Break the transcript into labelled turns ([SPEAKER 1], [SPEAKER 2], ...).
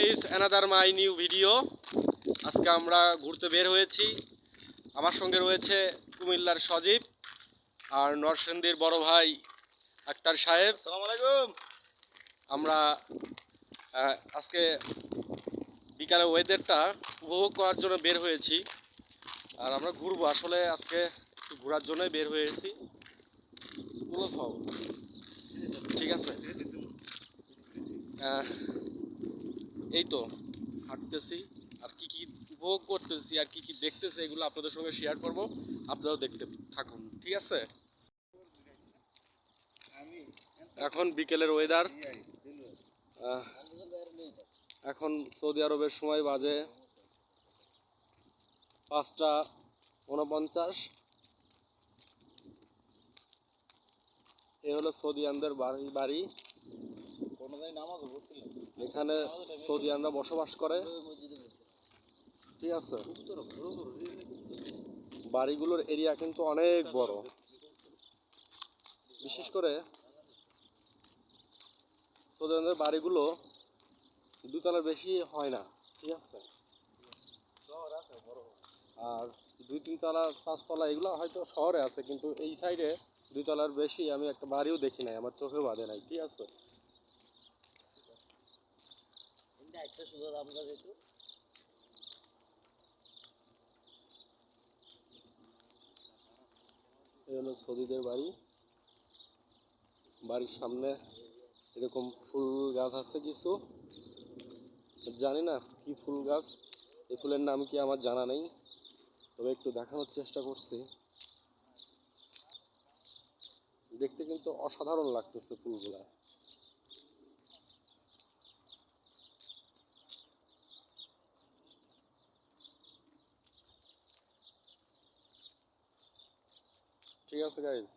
[SPEAKER 1] Guys another my new video আজকে আমরা ঘুরতে বের হয়েছি আমার সঙ্গে রয়েছে কুমিল্লার সজীব আর নরসিংদীর বড় ভাই আক্তার সাহেব
[SPEAKER 2] আসসালামু আলাইকুম
[SPEAKER 1] আমরা আজকে বিকালে ওয়েদারটা উপভোগ করার জন্য বের হয়েছি আর আমরা ঘুরবো আসলে আজকে একটু ঘোরার জন্যই বের হয়েছি ঠিক আছে এই তো হাঁটতেছি, আর কি কি উপভোগ করতেছি, আর কি কি দেখতেছি, এগুলো আপনাদের সঙ্গে শেয়ার করব। আপনারাও দেখতে থাকুন, ঠিক আছে? এখন বিকেলের ওয়েদার এখন সৌদি আরবের সময় বাজে পাঁচটা উনপঞ্চাশ। এ হলো সৌদি সৌদিয়ানদের বাড়ি বাড়ি। এখানে সৌদিয়ানরা বসবাস করে। ঠিক আছে। বাড়িগুলোর এরিয়া কিন্তু অনেক বড়। বিশেষ করে সৌদিয়ানদের বাড়িগুলো দুতলার বেশি হয় না। ঠিক আছে। আর দুই তিন তলা পাঁচতলা এগুলো হয়তো শহরে আছে, কিন্তু এই সাইডে দুই তলার বেশি আমি একটা বাড়িও দেখি নাই, আমার চোখে বাঁধে নাই। ঠিক আছে।
[SPEAKER 2] একটা সুযোগ আমরা যেহেতু
[SPEAKER 1] এই হলো সৌদিদের বাড়ি। বাড়ির সামনে এরকম ফুল গাছ আছে কিছু। জানি না কি ফুল গাছ এই ফুলের নাম কি আমার জানা নেই। তবে একটু দেখানোর চেষ্টা করছি। দেখতে কিন্তু অসাধারণ লাগতেছে ফুলগুলা। ঠিক আছে গাইজ